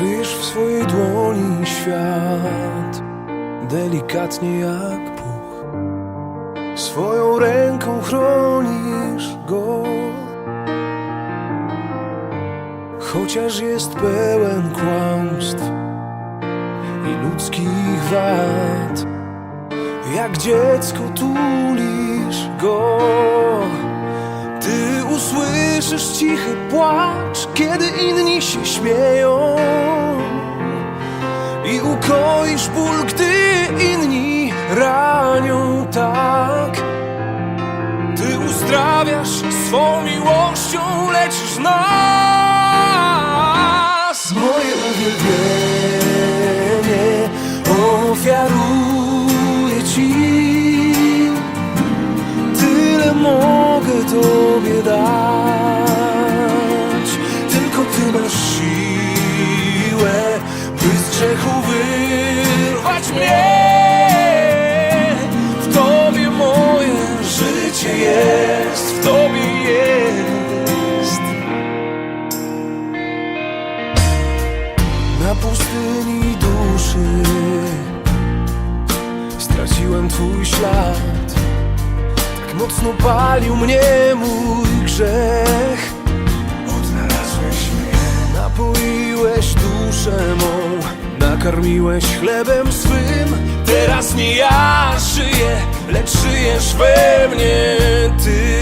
Kryjesz w swojej dłoni świat Delikatnie jak puch. Swoją ręką chronisz go. Chociaż jest pełen kłamstw I ludzkich wad Jak dziecko tulisz go. Ty usłyszysz cichy płacz Kiedy inni się śmieją I ukoisz ból, gdy inni ranią tak. Ty uzdrawiasz swą miłością, leczysz nas Moje uwielbienie ofiaruję Ci. Tyle mogę Tobie dać grzechu wyrwać mnie. W Tobie moje życie jest W Tobie jest. Na pustyni duszy Straciłem Twój ślad. Tak mocno palił mnie mój grzech. Odnalazłeś mnie. Napoiłeś duszę mą Nakarmiłeś chlebem swym. Teraz nie ja żyję Lecz żyjesz we mnie Ty